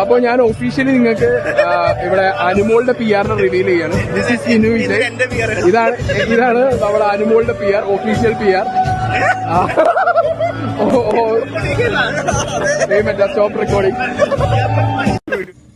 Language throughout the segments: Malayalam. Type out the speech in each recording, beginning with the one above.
അപ്പൊ ഞാൻ ഒഫീഷ്യലി നിങ്ങൾക്ക് ഇവിടെ അനുമോളുടെ പി ആറിനെ റിവീൽ ചെയ്യാണ്. ദിസ് ഇസ് ഇനു വിജയ് ഇതാണ് ഇതാണ് നമ്മുടെ അനുമോളുടെ P R official P R stop recording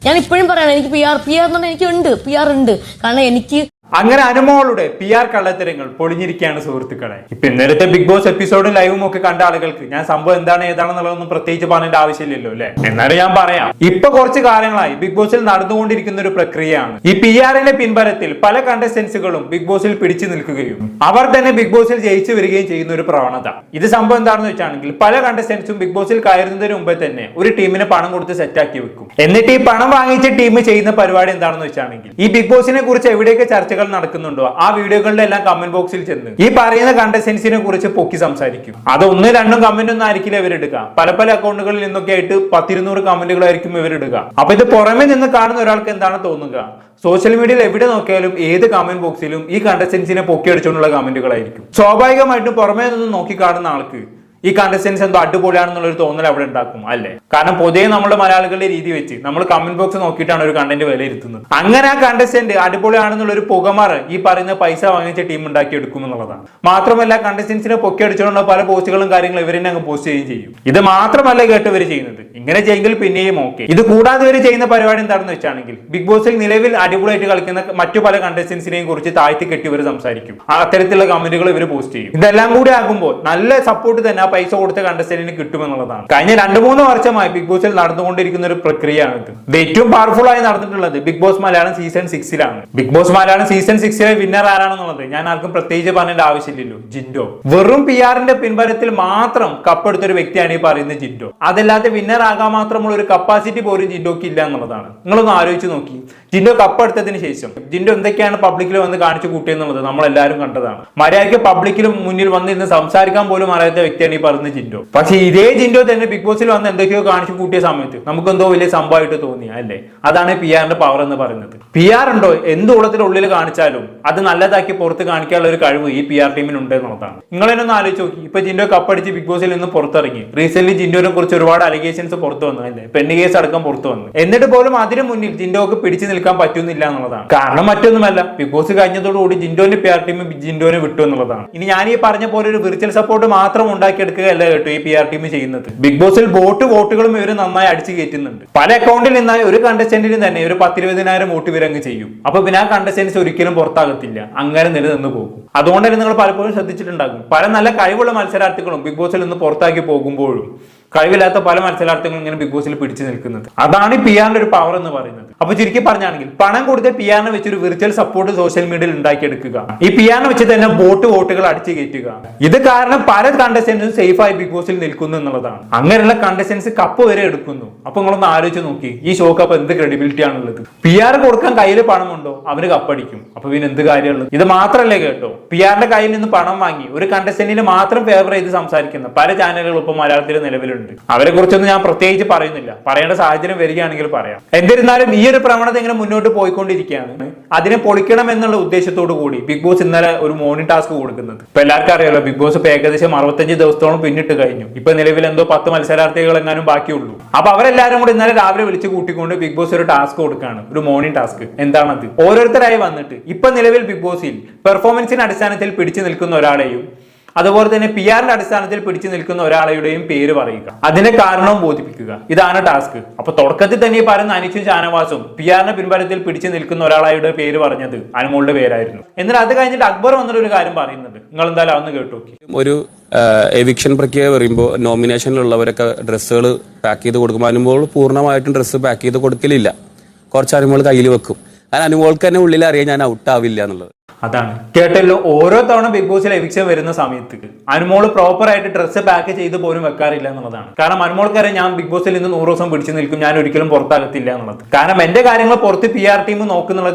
ഞാൻ ഇപ്പോഴും പറയണം എനിക്ക് പി ആർ പി ആർ എന്ന് പറഞ്ഞാൽ എനിക്ക് ഉണ്ട് പി ആർ ഉണ്ട്. കാരണം എനിക്ക് അങ്ങനെ അനുമോളുടെ പി ആർ കള്ളത്തരങ്ങൾ പൊളിഞ്ഞിരിക്കുകയാണ് സുഹൃത്തുക്കളെ. ഇപ്പൊ ഇന്നലത്തെ ബിഗ് ബോസ് എപ്പിസോഡും ലൈവും ഒക്കെ കണ്ട ആളുകൾക്ക് ഞാൻ സംഭവം എന്താണ് ഏതാണെന്നുള്ളതൊന്നും പ്രത്യേകിച്ച് പറയേണ്ട ആവശ്യമില്ലല്ലോ അല്ലെ? എന്നാലും ഞാൻ പറയാം. ഇപ്പൊ കുറച്ച് കാലങ്ങളായി ബിഗ് ബോസിൽ നടന്നുകൊണ്ടിരിക്കുന്ന ഒരു പ്രക്രിയയാണ്. ഈ പി ആറിന്റെ പിൻബലത്തിൽ പല കണ്ടസ്റ്റൻസുകളും ബിഗ് ബോസിൽ പിടിച്ചു നിൽക്കുകയും അവർ തന്നെ ബിഗ് ബോസിൽ ജയിച്ചു വരികയും ചെയ്യുന്ന ഒരു പ്രവണത. ഇത് സംഭവം എന്താണെന്ന് വെച്ചാണെങ്കിൽ പല കണ്ടസ്റ്റൻസും ബിഗ് ബോസിൽ കയറുന്നതിന് മുമ്പേ തന്നെ ഒരു ടീമിന് പണം കൊടുത്ത് സെറ്റാക്കി വെക്കും. എന്നിട്ട് ഈ പണം വാങ്ങിച്ച ടീം ചെയ്യുന്ന പരിപാടി എന്താണെന്ന് വെച്ചാണെങ്കിൽ ഈ ബിഗ് ബോസിനെ കുറിച്ച് എവിടെയൊക്കെ ചർച്ചകൾ നടക്കുന്നുണ്ടോ? ആ വീഡിയോകളുടെ എല്ലാം കമന്റ് ബോക്സിൽ ചെന്ന്. ഈ പറയുന്ന കണ്ടസ്റ്റൻസിനെ കുറിച്ച് പൊക്കി സംസാരിക്കും. അത് ഒന്ന് രണ്ടും കമന്റ് ഒന്നും ആയിരിക്കില്ല ഇവരെടുക്കുക പല പല അക്കൗണ്ടുകളിൽ നിന്നൊക്കെ ആയിട്ട് പത്തിരുന്നൂറ് കമന്റുകളായിരിക്കും ഇവരെടുക്കുക അപ്പൊ ഇത് പുറമെ നിന്ന് കാണുന്ന ഒരാൾക്ക് എന്താണ് തോന്നുക? സോഷ്യൽ മീഡിയയിൽ എവിടെ നോക്കിയാലും ഏത് കമന്റ് ബോക്സിലും ഈ കണ്ടസ്റ്റൻസിനെ പൊക്കി അടിച്ചുകൊണ്ടുള്ള കമന്റുകളായിരിക്കും സ്വാഭാവികമായിട്ടും പുറമേ നിന്ന് നോക്കി കാണുന്ന ആൾക്ക് ഈ കണ്ടസ്റ്റൻസ് എന്തോ അടിപൊളിയാണെന്നുള്ള ഒരു തോന്നൽ അവിടെ ഉണ്ടാക്കും അല്ലേ? കാരണം പൊതുവെ നമ്മുടെ മലയാളികളുടെ രീതി വെച്ച് നമ്മൾ കമന്റ് ബോക്സ് നോക്കിയിട്ടാണ് ഒരു കണ്ടന്റ് വിലയിരുത്തുന്നത് അങ്ങനെ ആ കണ്ടസ്റ്റന്റ് അടിപൊളിയാണെന്നുള്ള ഒരു പുകമാറ് ഈ പറയുന്ന പൈസ വാങ്ങിച്ച ടീം ഉണ്ടാക്കി എടുക്കും എന്നുള്ളതാണ്. മാത്രമല്ല കണ്ടസ്റ്റൻസിനെ പൊക്കി അടിച്ചുകൊണ്ടുള്ള പല പോസ്റ്റുകളും കാര്യങ്ങളും ഇവർ തന്നെ അങ്ങ് പോസ്റ്റ് ചെയ്യുകയും ചെയ്യും. ഇത് മാത്രമല്ല കേട്ട് ഇവർ ചെയ്യുന്നത്. ഇങ്ങനെ ചെയ്യെങ്കിൽ പിന്നെയും ഓക്കെ ഇത് കൂടാതെ ഇവർ ചെയ്യുന്ന പരിപാടി എന്താണെന്ന് വെച്ചാണെങ്കിൽ ബിഗ് ബോസിൽ നിലവിൽ അടിപൊളിയായിട്ട് കളിക്കുന്ന മറ്റു പല കണ്ടസ്റ്റൻസിനെയും കുറിച്ച് താഴ്ത്തി കെട്ടി ഇവർ സംസാരിക്കും. അത്തരത്തിലുള്ള കമന്റുകൾ ഇവർ പോസ്റ്റ് ചെയ്യും. ഇതെല്ലാം കൂടി ആകുമ്പോൾ നല്ല സപ്പോർട്ട് തന്നെ പൈസ കൊടുത്ത കണ്ടസ്റ്റന്റിന് കിട്ടുമെന്നുള്ളതാണ്. കഴിഞ്ഞ രണ്ട് മൂന്ന് വർഷമായി ബിഗ് ബോസിൽ നടന്നുകൊണ്ടിരിക്കുന്ന ഒരു പ്രക്രിയയാണ് ഇത്. ഏറ്റവും പവർഫുൾ ആയി നടന്നിട്ടുള്ളത് ബിഗ് ബോസ് മലയാളം സീസൺ സിക്സിലാണ് ബിഗ് ബോസ് മലയാളം സീസൺ സിക്സിലെ വിന്നർ ആരാണെന്നുള്ളത് ഞാൻ ആർക്കും പ്രത്യേകിച്ച് പറയേണ്ട ആവശ്യമില്ലല്ലോ. ജിൻഡോ. വെറും പി ആറിന്റെ പിൻബലത്തിൽ മാത്രം കപ്പെടുത്ത ഒരു വ്യക്തിയാണ് ഈ പറയുന്ന ജിൻഡോ. അതല്ലാതെ വിന്നർ ആകാൻ മാത്രമുള്ള ഒരു കപ്പാസിറ്റി പോലും ജിൻഡോക്ക് ഇല്ല എന്നുള്ളതാണ്. നിങ്ങളൊന്ന് ആലോചിച്ച് നോക്കി. ജിൻഡോ കപ്പെടുത്തതിന് ശേഷം ജിൻഡോ എന്തൊക്കെയാണ് പബ്ലിക്കിൽ വന്ന് കാണിച്ചു കൂട്ടിയെന്നുള്ളത് നമ്മൾ എല്ലാവരും കണ്ടതാണ്. മര്യാദയ്ക്ക് പബ്ലിക്കിലും മുന്നിൽ വന്ന് ഇന്ന് സംസാരിക്കാൻ പോലും അറിയാത്ത വ്യക്തിയാണ് ഈ പറഞ്ഞ ജിൻഡോ. പക്ഷെ ഇതേ ജിൻഡോ തന്നെ ബിഗ് ബോസിൽ വന്ന് എന്തൊക്കെയോ കാണിച്ചു കൂട്ടിയ സമയത്ത് നമുക്ക് എന്തോ വലിയ സംഭവമായിട്ട് തോന്നി അല്ലേ? അതാണ് പി ആറിന്റെ പവർ എന്ന് പറയുന്നത്. പി ആർ ഉണ്ടോ? എന്ത് ഉള്ളിൽ കാണിച്ചാലും അത് നല്ലതാക്കി പുറത്ത് കാണിക്കാനുള്ള ഒരു കഴിവ് ഈ പി ആർ ടീമിന് ഉണ്ട് എന്നുള്ളതാണ്. നിങ്ങൾ തന്നെ ഒന്ന് ആലോചിച്ച് നോക്കി. ഇപ്പൊ ജിൻഡോ കപ്പടിച്ച് ബിഗ് ബോസിൽ നിന്ന് പുറത്തിറങ്ങി. റീസെന്റ് ജിൻഡോനെ കുറിച്ച് ഒരുപാട് അലിഗേഷൻസ് പുറത്തു വന്നു അല്ലേ? പെണ്ണ് കേസ് അടക്കം പുറത്തു വന്നു. എന്നിട്ട് പോലും അതിന് മുന്നിൽ ജിൻഡോക്ക് പിടിച്ചു നിൽക്കാൻ പറ്റുന്നില്ല എന്നുള്ളതാണ്. കാരണം മറ്റൊന്നുമല്ല ബിഗ് ബോസ് കഴിഞ്ഞതോടുകൂടി ജിൻഡോന്റെ പി ആർ ടീം ജിൻഡോനെ വിട്ടു എന്നുള്ളതാണ്. ഇനി ഞാൻ ഈ പറഞ്ഞ പോലെ ഒരു വിർച്വൽ സപ്പോർട്ട് മാത്രം ഉണ്ടാക്കിയെടുക്കുകയല്ല കേട്ടോ ഈ പി ആർ ടീം ചെയ്യുന്നത്. ബിഗ് ബോസിൽ വോട്ട് വോട്ടുകളും ഇവർ നന്നായി അടിച്ചു കയറ്റുന്നുണ്ട്. പല അക്കൗണ്ടിൽ നിന്നായി ഒരു കണ്ടസ്റ്റന്റിന് തന്നെ ഒരു പത്തിരുപതിനായിരം വോട്ട് ഇവരങ്ങ് ചെയ്യും. അപ്പൊ പിന്നെ ആ കണ്ടസ്റ്റൻസ് ഒരിക്കലും പുറത്താകത്തില്ല. അങ്ങനെ നിലനിന്ന് പോകും. അതുകൊണ്ട് തന്നെ നിങ്ങൾ പലപ്പോഴും ശ്രദ്ധിച്ചിട്ടുണ്ടാകും. പല നല്ല കഴിവുള്ള മത്സരാർത്ഥികളും ബിഗ് ബോസിൽ നിന്ന് പുറത്താക്കി പോകുമ്പോഴും കഴിവില്ലാത്ത പല മത്സരാർത്ഥികളും ഇങ്ങനെ ബിഗ് ബോസിൽ പിടിച്ചു നിൽക്കുന്നത്. അതാണ് പി ആറിന്റെ ഒരു പവർ എന്ന് പറയുന്നത്. അപ്പൊ ചുരുക്കി പറഞ്ഞാണെങ്കിൽ പണം കൊടുത്ത് പി ആറിനെ വെച്ച് ഒരു വിർച്വൽ സപ്പോർട്ട് സോഷ്യൽ മീഡിയയിൽ ഉണ്ടാക്കിയെടുക്കുക. ഈ പി ആറിനെ വെച്ച് തന്നെ ബോട്ട് വോട്ടുകൾ അടിച്ചു കയറ്റുക. ഇത് കാരണം പല കണ്ടസ്റ്റൻസും സേഫായി ബിഗ് ബോസിൽ നിൽക്കുന്നു എന്നുള്ളതാണ്. അങ്ങനെയുള്ള കണ്ടസ്റ്റൻസ് കപ്പ് വരെ എടുക്കുന്നു. അപ്പൊ നിങ്ങളൊന്ന് ആലോചിച്ച് നോക്കി ഈ ഷോക്ക് അപ്പൊ എന്ത് ക്രെഡിബിലിറ്റി ആണുള്ളത്? പി ആർ കൊടുക്കാൻ കയ്യിൽ പണമുണ്ടോ? അവന് കപ്പടിക്കും. അപ്പൊ പിന്നെ എന്ത് കാര്യമുള്ളത്? ഇത് മാത്രമല്ലേ കേട്ടോ. പി ആറിന്റെ കയ്യിൽ നിന്ന് പണം വാങ്ങി ഒരു കണ്ടസ്റ്റന്റിന് മാത്രം ഫേവർ ചെയ്ത് സംസാരിക്കുന്ന പല ചാനലുകളും ഇപ്പൊ മലയാളത്തിൽ നിലവിലുണ്ട്. അവരെ കുറിച്ചൊന്നും ഞാൻ പ്രത്യേകിച്ച് പറയുന്നില്ല. പറയേണ്ട സാഹചര്യം വരികയാണെങ്കിൽ പറയാം. എന്നിരുന്നാലും ഈ ഒരു പ്രവണത ഇങ്ങനെ മുന്നോട്ട് പോയിക്കൊണ്ടിരിക്കുകയാണ്. അതിനെ പൊളിക്കണം എന്നുള്ള ഉദ്ദേശത്തോടു കൂടി ബിഗ് ബോസ് ഇന്നലെ ഒരു മോർണിംഗ് ടാസ്ക് കൊടുക്കുന്നത്. ഇപ്പൊ എല്ലാവർക്കും അറിയാലോ ബിഗ് ബോസ് ഇപ്പൊ ഏകദേശം അറുപത്തഞ്ച് ദിവസത്തോളം പിന്നിട്ട് കഴിഞ്ഞു. ഇപ്പൊ നിലവിൽ എന്തോ പത്ത് മത്സരാർത്ഥികൾ എങ്ങാനും ബാക്കിയുള്ളൂ. അപ്പൊ അവരെല്ലാരും കൂടി ഇന്നലെ രാവിലെ വിളിച്ച് കൂട്ടിക്കൊണ്ട് ബിഗ് ബോസ് ഒരു ടാസ്ക് കൊടുക്കുകയാണ്. ഒരു മോർണിംഗ് ടാസ്ക് എന്താണത്? ഓരോരുത്തരായി വന്നിട്ട് ഇപ്പൊ നിലവിൽ ബിഗ് ബോസിൽ പെർഫോമൻസിന്റെ അടിസ്ഥാനത്തിൽ പിടിച്ചു നിൽക്കുന്ന ഒരാളെയും അതുപോലെ തന്നെ പി ആറിന്റെ അടിസ്ഥാനത്തിൽ പിടിച്ചു നിൽക്കുന്ന ഒരാളുടെയും പേര് പറയുക. അതിന്റെ കാരണവും ബോധിപ്പിക്കുക. ഇതാണ് ടാസ്ക്. അപ്പൊ തുടക്കത്തിൽ തന്നെ പറയുന്ന അനിച്ചും ഷാനവാസും പി ആറിന്റെ പിൻബലത്തിൽ പിടിച്ചു നിൽക്കുന്ന ഒരാളുടെ പേര് പറഞ്ഞത് അനുമോളുടെ പേരായിരുന്നു. എന്നിട്ട് അത് കഴിഞ്ഞിട്ട് അക്ബർ വന്നിട്ട് ഒരു കാര്യം പറയുന്നുണ്ട്. നിങ്ങൾ എന്തായാലും അന്ന് കേട്ടു ഒരു എവിക്ഷൻ പ്രക്രിയ പറയുമ്പോൾ നോമിനേഷനിലുള്ളവരൊക്കെ ഡ്രസ്സുകൾ പാക്ക് ചെയ്ത് കൊടുക്കുമ്പോൾ അനുമോൾ പൂർണമായിട്ടും ഡ്രസ്സ് പാക്ക് ചെയ്ത് കൊടുക്കലില്ല. കുറച്ച് അനുമോൾ കയ്യിൽ വെക്കും. അതിന് അനുമോൾക്ക് തന്നെ ഉള്ളിൽ അറിയാം ഞാൻ ഔട്ടാവില്ല എന്നുള്ളത്. അതാണ്. കേട്ടല്ലോ ഓരോ തവണ ബിഗ് ബോസിൽ എവിക്ഷൻ വരുന്ന സമയത്ത് അനുമോൾ പ്രോപ്പർ ആയിട്ട് ഡ്രസ്സ് പാക്ക് ചെയ്ത് പോലും വെക്കാറില്ല എന്നുള്ളതാണ്. കാരണം അനുമോൾക്കറിയാം ഞാൻ ബിഗ് ബോസിൽ നിന്ന് നൂറ് ദിവസം പിടിച്ചു നിൽക്കും ഞാൻ ഒരിക്കലും പുറത്താകത്തില്ല എന്നുള്ളത്. കാരണം എന്റെ കാര്യങ്ങൾ പുറത്ത് പി ആർ ടീം നോക്കുന്നുള്ള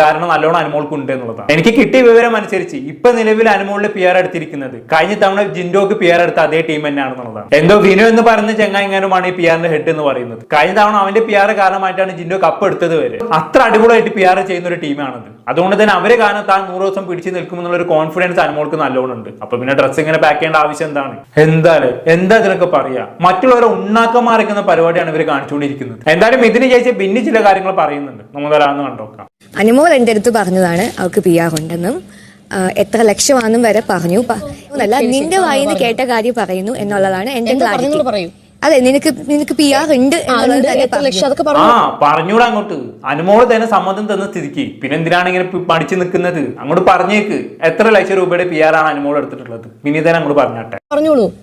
ധാരണ നല്ലോണം അനുമോൾക്ക് ഉണ്ട് എന്നുള്ളതാണ്. എനിക്ക് കിട്ടിയ വിവരം അനുസരിച്ച് ഇപ്പൊ നിലവിൽ അനുമോളിന്റെ പി ആർ എടുത്തിരിക്കുന്നത് കഴിഞ്ഞ തവണ ജിൻഡോക്ക് പി ആർ എടുത്ത അതേ ടീം തന്നെയാണെന്നുള്ളതാണ് എന്തോ വിനു എന്ന് പറയുന്ന ചെങ്ങായിങ്ങാനുമാണ് ഈ പി ആറിന്റെ ഹെഡ് എന്ന് പറയുന്നത്. കഴിഞ്ഞ തവണ അവന്റെ പി ആർ കാരണമായിട്ടാണ് ജിൻഡോ കപ്പ് എടുത്തത് വരെ. അത്ര അടിപൊളിയായിട്ട് പി ആർ ചെയ്യുന്ന ഒരു ടീമാണത് അതുകൊണ്ട് തന്നെ അവരെ കാരണം താൻ നൂറ് ദിവസം പിടിച്ചു നിൽക്കുമെന്നുള്ള ഒരു കോൺഫിഡൻസ് അനുമോൾക്ക് നല്ലോണം ഉണ്ട് അപ്പൊ പിന്നെ ഡ്രസ് ഇങ്ങനെ പാക്ക് ചെയ്യേണ്ട ആവശ്യം എന്താണ്? എന്തായാലും എന്താ ഇതിനൊക്കെ പറയാ? മറ്റുള്ളവരെ ഉണ്ണാക്കം മാറിക്കുന്ന പരിപാടിയാണ് ഇവർ കാണിച്ചുകൊണ്ടിരിക്കുന്നത്. എന്തായാലും ഇതിന് ചേച്ചി പിന്നെ ചില കാര്യങ്ങൾ പറയുന്നുണ്ട്. നമ്മൾ അതാന്ന് കണ്ടോക്കാം അനുമോൾ എന്റെ അടുത്ത് പറഞ്ഞതാണ് അവർക്ക് പി ആർ ഉണ്ടെന്നും എത്ര ലക്ഷമാണെന്നും വരെ പറഞ്ഞു. നിന്റെ വായിന്ന് കേട്ട കാര്യം പറയുന്നു എന്നുള്ളതാണ് എന്റെ ക്ലാരിറ്റി പറയൂ. അതെ നിനക്ക് നിനക്ക് പി ആർ ഉണ്ട് എന്നുള്ളത്. തന്നെ ലക്ഷം പറഞ്ഞു. ആ പറഞ്ഞു അങ്ങോട്ട്. അനുമോൾ തന്നെ സമ്മതം തന്ന സ്ഥിതിക്ക്. പിന്നെ എന്തിനാണ് ഇങ്ങനെ പി- പഠിച്ചു നിൽക്കുന്നത് അങ്ങോട്ട് പറഞ്ഞേക്ക്. എത്ര ലക്ഷം രൂപയുടെ പി ആർ ആണ് അനുമോൾ എടുത്തിട്ടുള്ളത്? പിന്നെ തന്നെ അങ്ങോട്ട് പറഞ്ഞാട്ടെ. പറഞ്ഞോളൂ.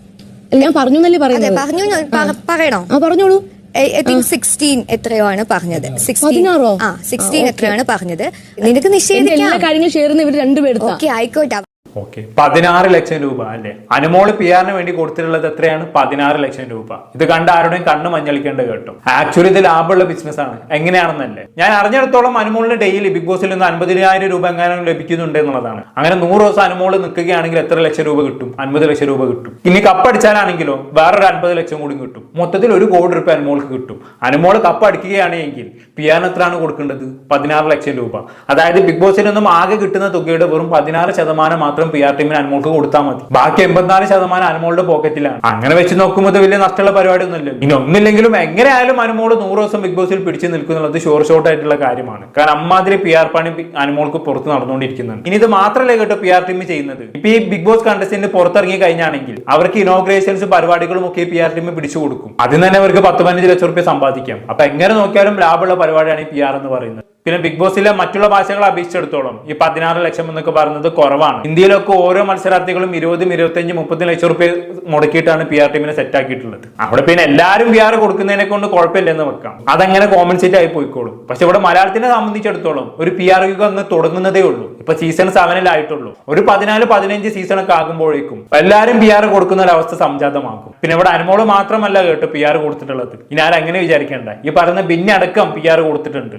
ഞാൻ പറഞ്ഞു എന്നല്ലേ അതെ പറയുന്നത്? പറഞ്ഞു ഞാൻ പറ- പറയണോ? ആ പറഞ്ഞോളൂ. ഐ തിങ്ക് സിക്സ്റ്റീൻ എത്രയോ ആണ് പറഞ്ഞത്. സിക്സ്റ്റീൻ പതിനാറോ? ആ സിക്സ്റ്റീൻ എത്രയാണ് പറഞ്ഞത്? നിനക്ക് എന്റെ എല്ലാ നിഷേധിക്കാം. കാര്യങ്ങളും ഷെയർ ചെയ്യുന്ന ഇവർ രണ്ടുപേരെടുത്താ. ഓക്കെ ആയിക്കോട്ടെ. ഓക്കെ പതിനാറ് ലക്ഷം രൂപ അല്ലേ? അനുമോൾ പി ആറിന് വേണ്ടി കൊടുത്തിട്ടുള്ളത് എത്രയാണ്? പതിനാറ് ലക്ഷം രൂപ. ഇത് കണ്ട ആരുടെയും കണ്ണ് മഞ്ഞളിക്കേണ്ട കേട്ടോ. ആക്ച്വലി ഇത് ലാഭമുള്ള ബിസിനസ് ആണ്. എങ്ങനെയാണെന്നല്ലേ? ഞാൻ അറിഞ്ഞിടത്തോളം അനുമോളിന് ഡെയിലി ബിഗ് ബോസിൽ നിന്ന് അൻപതിനായിരം രൂപ എങ്ങനെ ലഭിക്കുന്നുണ്ട് എന്നുള്ളതാണ്. അങ്ങനെ നൂറ് ദിവസം അനുമോൾ നിൽക്കുകയാണെങ്കിൽ എത്ര ലക്ഷം രൂപ കിട്ടും? അൻപത് ലക്ഷം രൂപ കിട്ടും. ഇനി കപ്പടിച്ചാലാണെങ്കിലോ വേറൊരു അൻപത് ലക്ഷം കൂടി കിട്ടും. മൊത്തത്തിൽ ഒരു കോടി രൂപ അനുമോൾക്ക് കിട്ടും. അനുമോൾ കപ്പ് അടിക്കുകയാണെങ്കിൽ പി ആറിന് എത്രയാണ് കൊടുക്കേണ്ടത്? പതിനാറ് ലക്ഷം രൂപ. അതായത് ബിഗ് ബോസിൽ നിന്നും ആകെ കിട്ടുന്ന തുകയുടെ വെറും പതിനാറ് ശതമാനം മാത്രം പി ആർ ടീമിന് അനുമോൾക്ക് കൊടുത്താൽ മതി. ബാക്കി എൺപത്തിനാല് ശതമാനം അനുമോളുടെ പോക്കറ്റിലാണ് അങ്ങനെ വെച്ച് നോക്കുമ്പോൾ വലിയ നഷ്ടമുള്ള പരിപാടി ഒന്നുമില്ല ഇനി ഒന്നില്ലെങ്കിലും എങ്ങനെയായാലും അനുമോൾ നൂറ് ദിവസം ബിഗ് ബോസിൽ പിടിച്ചു നിൽക്കുന്നുള്ളത് ഷോർ ഷോർട്ട് ആയിട്ടുള്ള കാര്യമാണ്. കാരണം അമ്മാതിരി പി ആർ പണി അനുമോൾക്ക് പുറത്ത് നടന്നുകൊണ്ടിരിക്കുന്നുണ്ട്. ഇനി ഇത് മാത്രമല്ല കേട്ടോ പി ആർ ടീം ചെയ്യുന്നത്. ഇപ്പൊ ഈ ബിഗ് ബോസ് കണ്ടസ്റ്റന്റ് പുറത്തിറങ്ങി കഴിഞ്ഞാണെങ്കിൽ അവർക്ക് ഇനോഗ്രേഷൻസ് പരിപാടികളും ഒക്കെ പി ആർ ടീം പിടിച്ചു കൊടുക്കും. അതിന് തന്നെ അവർക്ക് പത്ത് പതിനഞ്ച് ലക്ഷം റുപ്യ സമ്പാദിക്കാം. അപ്പൊ എങ്ങനെ നോക്കിയാലും ലാഭമുള്ള പരിപാടിയാണ് ഈ പി ആർ എന്ന് പറയുന്നത്. പിന്നെ ബിഗ് ബോസിലെ മറ്റുള്ള ഭാഷകളെ അപേക്ഷിച്ചെടുത്തോളം ഈ പതിനാറ് ലക്ഷം എന്നൊക്കെ പറയുന്നത് കുറവാണ്. ഇന്ത്യയിലൊക്കെ ഓരോ മത്സരാർത്ഥികളും ഇരുപതും ഇരുപത്തഞ്ചും മുപ്പത്തി ലക്ഷം റുപ്യ മുടക്കിയിട്ടാണ് പി ആർ ടീമിനെ സെറ്റ് ആക്കിയിട്ടുള്ളത്. അവിടെ പിന്നെ എല്ലാവരും പി ആർ കൊടുക്കുന്നതിനെ കൊണ്ട് കുഴപ്പമില്ലെന്ന് വെക്കാം. അതങ്ങനെ കോമ്പൻസേറ്റ് ആയി പോയിക്കോളും. പക്ഷെ ഇവിടെ മലയാളത്തിനെ സംബന്ധിച്ചിടത്തോളം ഒരു പി ആർ യുഗം അങ്ങ് തുടങ്ങുന്നതേ ഉള്ളൂ. ഇപ്പൊ സീസൺ സെവനിലായിട്ടുള്ളൂ ഒരു പതിനാല് പതിനഞ്ച് ഒക്കെ ആകുമ്പോഴേക്കും എല്ലാവരും പി ആർ കൊടുക്കുന്ന ഒരു അവസ്ഥ സംജാതമാക്കും പിന്നെ ഇവിടെ അനുമോൾ മാത്രമല്ല കേട്ടോ പി ആർ കൊടുത്തിട്ടുള്ളത്. ഇനി ആരെങ്ങനെ വിചാരിക്കേണ്ട. ഈ പറയുന്ന ബിന്നടക്കം പി ആർ കൊടുത്തിട്ടുണ്ട്.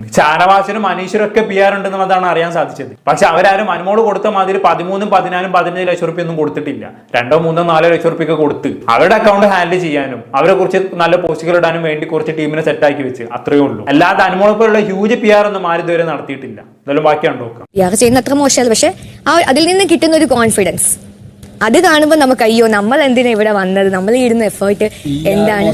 ഷാനവാസിനും അനീശ്വരും ഒക്കെ പി ആർ ഉണ്ടെന്നുള്ളതാണ് അറിയാൻ സാധിച്ചത്. പക്ഷെ അവരാരും അനുമോൾ കൊടുത്ത മാതിരി പതിമൂന്നും പതിനാലും പതിനഞ്ച് ലക്ഷം റുപ്യ ഒന്നും കൊടുത്തിട്ടില്ല. രണ്ടോ മൂന്നോ നാലോ ലക്ഷം റുപ്യൊക്കെ കൊടുത്ത് അവരുടെ അക്കൗണ്ട് ഹാൻഡിൽ ചെയ്യാനും അവരെ കുറിച്ച് നല്ല പോസ്റ്റുകൾ ഇടാനും വേണ്ടി കുറച്ച് ടീമിനെ സെറ്റാക്കി വെച്ച് അത്രയേ ഉള്ളൂ. അല്ലാതെ അനുമോളെ പോലുള്ള ഹ്യൂജ് പി ആർ ഒന്നും ആരും ഇതുവരെ നടത്തിയിട്ടില്ല. എന്തായാലും ബാക്കിയാണ് നോക്കാം. ചെയ്യുന്ന അത്ര മോശമല്ല. പക്ഷെ അതിൽ നിന്ന് കിട്ടുന്ന ഒരു കോൺഫിഡൻസ് അത് കാണുമ്പോൾ നമുക്ക് അയ്യോ നമ്മൾ എന്തിനാ ഇവിടെ വന്നത്? നമ്മൾ ഇടുന്ന എഫേർട്ട് എന്താണ്?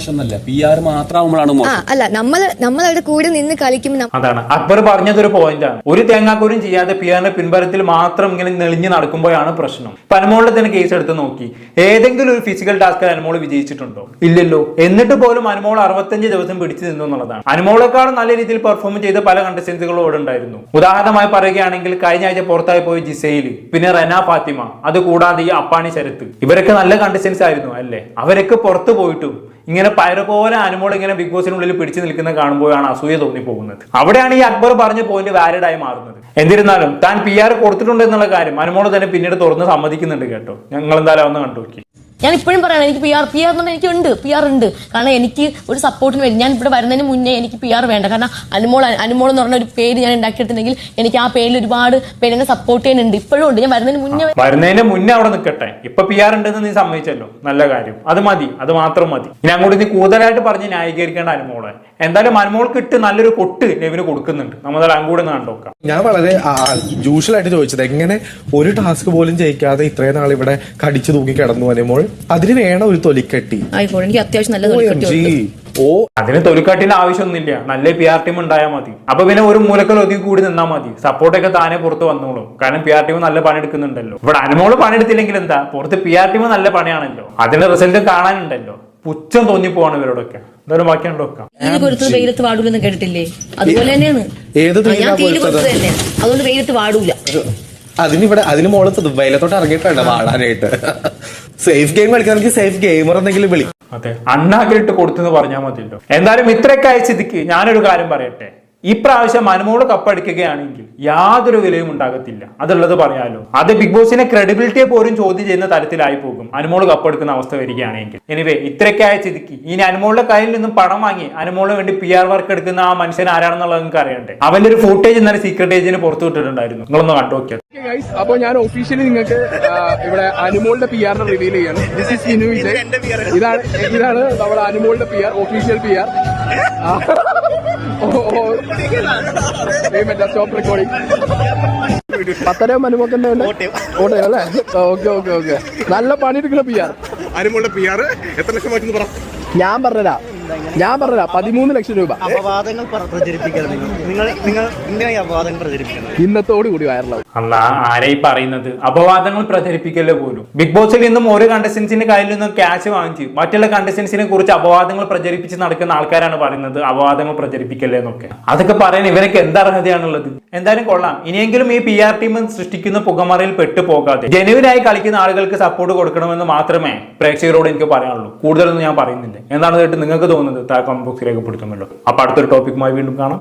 ആ അല്ല നമ്മൾ നമ്മൾ അവിടെ കൂടെ നിന്ന് കളിക്കുമ്പോൾ അതാണ്. അക്ബർ പറഞ്ഞതൊരു പോയിന്റാണ് ഒരു തേങ്ങാക്കൂരും ചെയ്യാതെ പി ആറിന്റെ പിൻബലത്തിൽ മാത്രം ഇങ്ങനെ നെളിഞ്ഞ് നടക്കുമ്പോഴാണ് പ്രശ്നം. അനുമോളിൽ തന്നെ കേസ് എടുത്ത് നോക്കി. ഏതെങ്കിലും ഒരു ഫിസിക്കൽ ടാസ്ക് അനുമോൾ വിജയിച്ചിട്ടുണ്ടോ? ഇല്ലല്ലോ. എന്നിട്ട് പോലും അനുമോൾ അറുപത്തഞ്ച് ദിവസം പിടിച്ചു നിന്നു എന്നുള്ളതാണ്. അനുമോളെക്കാളും നല്ല രീതിയിൽ പെർഫോം ചെയ്ത പല കണ്ടസ്റ്റൻസുകളും ഇവിടെ ഉണ്ടായിരുന്നു. ഉദാഹരണമായി പറയുകയാണെങ്കിൽ കഴിഞ്ഞ ആഴ്ച പുറത്തായി പോയി ജിസൈൽ പിന്നെ റെന ഫാത്തിമ. അത് കൂടാതെ ഈ അപ്പാണി ശരത്ത് ഇവരൊക്കെ നല്ല കണ്ടസ്റ്റൻസ് ആയിരുന്നു അല്ലേ? അവരൊക്കെ പുറത്തു പോയിട്ടും ഇങ്ങനെ പയറ് പോലെ അനുമോൾ ഇങ്ങനെ ബിഗ് ബോസിനുള്ളിൽ പിടിച്ചു നിൽക്കുന്ന കാണുമ്പോഴാണ് അസൂയ തോന്നി പോകുന്നത് അവിടെയാണ് ഈ അക്ബർ പറഞ്ഞ പോയിന്റ് വാലിഡ് ആയി മാറുന്നത്. എന്നിരുന്നാലും താൻ പി ആർ കൊടുത്തിട്ടുണ്ട് എന്നുള്ള കാര്യം അനുമോൾ തന്നെ പിന്നീട് തുറന്ന് സമ്മതിക്കുന്നുണ്ട് കേട്ടോ. ഞങ്ങൾ എന്തായാലും ഒന്ന് കണ്ടു നോക്കി ഞാൻ ഇപ്പോഴും പറയണം എനിക്ക് പി ആർ പി ആർ എന്ന് പറഞ്ഞാൽ എനിക്ക് ഉണ്ട് പി ആർ ഉണ്ട്. കാരണം എനിക്ക് ഒരു സപ്പോർട്ടിന് വേണ്ടി ഞാൻ ഇവിടെ വരുന്നതിന് മുന്നേ എനിക്ക് പി ആർ വേണ്ട. കാരണം അനുമോൾ അനുമോൾ എന്ന് പറഞ്ഞ ഒരു പേര് ഞാൻ ഉണ്ടാക്കിയെടുത്തിട്ടുണ്ടെങ്കിൽ എനിക്ക് ആ പേരിൽ ഒരുപാട് പേരെന്നെ സപ്പോർട്ട് ചെയ്യുന്നുണ്ട്. ഇപ്പോഴും ഉണ്ട്. ഞാൻ വരുന്നതിന് മുന്നേ വരുന്നതിന് മുന്നേ അവിടെ നിൽക്കട്ടെ ഇപ്പൊ പി ആർ ഉണ്ടെന്ന് നീ സമ്മതിച്ചല്ലോ. നല്ല കാര്യം. അത് മതി. അത് മാത്രം മതി. ഇനി അങ്ങോട്ട് നീ കൂടുതലായിട്ട് പറഞ്ഞ് ന്യായീകരിക്കേണ്ട അനുമോളെ. എന്തായാലും അനുമോൾക്ക് ഇട്ട് നല്ലൊരു പൊട്ട് നെവിന് കൊടുക്കുന്നുണ്ട്. നമ്മൾ അങ്ങോട്ട് കണ്ടോക്കാം ഞാൻ വളരെ യൂഷ്വൽ ആയിട്ട് ചോദിച്ചത് എങ്ങനെ ഒരു ടാസ്ക് പോലും ജയിക്കാതെ ഇത്രയും നാൾ ഇവിടെ കടിച്ചു തൂങ്ങി കിടന്നു വരുമ്പോൾ അതിന് വേണം ഒരു തൊലിക്കെട്ടി. ആയിക്കോട്ടെ എനിക്ക് അത്യാവശ്യം നല്ല. ഓ അതിന് തൊലിക്കട്ടിന് ആവശ്യമൊന്നുമില്ല. നല്ല പി ആർ ടീം ഉണ്ടായാൽ മതി. അപ്പൊ പിന്നെ ഒരു മൂലക്കൽ ഒതുക്കി കൂടി നിന്നാൽ മതി. സപ്പോർട്ടൊക്കെ താനെ പുറത്ത് വന്നോളും. കാരണം പി ആർ ടീം നല്ല പണിയെടുക്കുന്നുണ്ടല്ലോ ഇവിടെ അനുമോൾ പണിയെടുത്തില്ലെങ്കിൽ എന്താ? പുറത്ത് പി ആർ ടീം നല്ല പണിയാണല്ലോ. അതിന്റെ റിസൾട്ട് കാണാനുണ്ടല്ലോ. പുച്ഛം തോന്നിപ്പോവാണ് ഇവരോടൊക്കെ. എന്തായാലും ബാക്കിയാണ് നോക്കാം കൊരുത്തത് വെയിലത്ത് വാടൂലെന്ന് കേട്ടിട്ടില്ലേ? അതുപോലെ തന്നെയാണ്. ഏത് ഞാൻ കൊരുത്തത്? തന്നെ അതുകൊണ്ട് വെയിലത്ത് അതിനിവിടെ അതിന് മോളെ വെയിലത്തോട്ട് ഇറങ്ങിയിട്ടുണ്ട് വാടാനായിട്ട്. സേഫ് ഗെയിം കളിക്കാൻ സേഫ് ഗെയിമർ എന്തെങ്കിലും വിളി. അതെ അണ്ണാക്കിലിട്ട് കൊടുത്തെന്ന് പറഞ്ഞാൽ മതിയല്ലോ. എന്തായാലും ഇത്രയൊക്കെ അയച്ചിതിക്ക് ഞാനൊരു കാര്യം പറയട്ടെ. ഇപ്രാവശ്യം അനുമോൾ കപ്പടിക്കുകയാണെങ്കിൽ യാതൊരു വിലയും ഉണ്ടാകത്തില്ല. അതുള്ളത് പറയാലോ. അത് ബിഗ് ബോസിനെ ക്രെഡിബിലിറ്റിയെ പോലും ചോദ്യം ചെയ്യുന്ന തരത്തിലായി പോകും. അനുമോൾ കപ്പെടുക്കുന്ന അവസ്ഥ വരികയാണെങ്കിൽ. എനിവേ ഇത്രയ്ക്കായ ചിതിക്ക്. ഇനി അനുമോളുടെ കയ്യിൽ നിന്നും പണം വാങ്ങി അനുമോളിന് വേണ്ടി പി ആർ വർക്ക് എടുക്കുന്ന ആ മനുഷ്യൻ ആരാണെന്നുള്ളത് നിങ്ങൾക്ക് അറിയണ്ടേ? അവന്റെ ഒരു ഫുട്ടേജ് ഇന്നലെ സീക്രട്ട് ഏജിന് പുറത്തു വിട്ടിട്ടുണ്ടായിരുന്നു. നിങ്ങളൊന്ന് കണ്ടു നോക്കിയത് അപ്പൊ ഞാൻ ഒഫീഷ്യലി നിങ്ങൾക്ക് ഇവിടെ അനുമോളുടെ പി ആറിനെ റിവീൽ ചെയ്യാണ് ദിസ് ഇസ് ഇതാണ് ഇതാണ് നമ്മുടെ അനുമോളുടെ P R official P R stop recording പത്തരയും അനുമോക്കന്റെ കോട്ടയം അല്ലേ? Okay okay okay. നല്ല പണിയെടുക്കുന്ന പി ആർ അനുമോളുടെ പി ആർ എത്ര ലക്ഷം പറ. ഞാൻ പറഞ്ഞതാ. ഞാൻ പറഞ്ഞില്ല പതിമൂന്ന് ലക്ഷം രൂപ. അപവാദങ്ങൾ പ്ര- പ്രചരിപ്പിക്കരുത്. നിങ്ങൾ നിങ്ങൾ അപവാദങ്ങൾ ഇന്നത്തോടു കൂടി വൈറലാവും. അല്ല ആരായി പറയുന്നത്? അപവാദങ്ങൾ പ്രചരിപ്പിക്കല്ലേ പോലും? ബിഗ് ബോസിൽ നിന്നും ഒരു കണ്ടസ്റ്റൻസിന്റെ കയ്യിൽ നിന്നും ക്യാഷ് വാങ്ങിച്ച് മറ്റുള്ള കണ്ടസ്റ്റൻസിനെ കുറിച്ച് അപവാദങ്ങൾ പ്രചരിപ്പിച്ച് നടക്കുന്ന ആൾക്കാരാണ് പറയുന്നത് അപവാദങ്ങൾ പ്രചരിപ്പിക്കല്ലേ എന്നൊക്കെ. അതൊക്കെ പറയാൻ ഇവരൊക്കെ എന്ത് അർഹതയാണുള്ളത്? എന്തായാലും കൊള്ളാം. ഇനിയെങ്കിലും ഈ പി ആർ ടീം സൃഷ്ടിക്കുന്ന പുകമറയിൽ പെട്ടു പോകാതെ ജനുവിനായി കളിക്കുന്ന ആളുകൾക്ക് സപ്പോർട്ട് കൊടുക്കണമെന്ന് മാത്രമേ പ്രേക്ഷകരോട് എനിക്ക് പറയാനുള്ളൂ. കൂടുതലൊന്നും ഞാൻ പറയുന്നില്ല. എന്താണ് കേട്ട് നിങ്ങൾക്ക് തോന്നുന്നത് താഴെ കമന്റ് ബോക്സിൽ രേഖപ്പെടുത്തുമല്ലോ അപ്പൊ അടുത്തൊരു ടോപ്പിക്കുമായി വീണ്ടും കാണാം.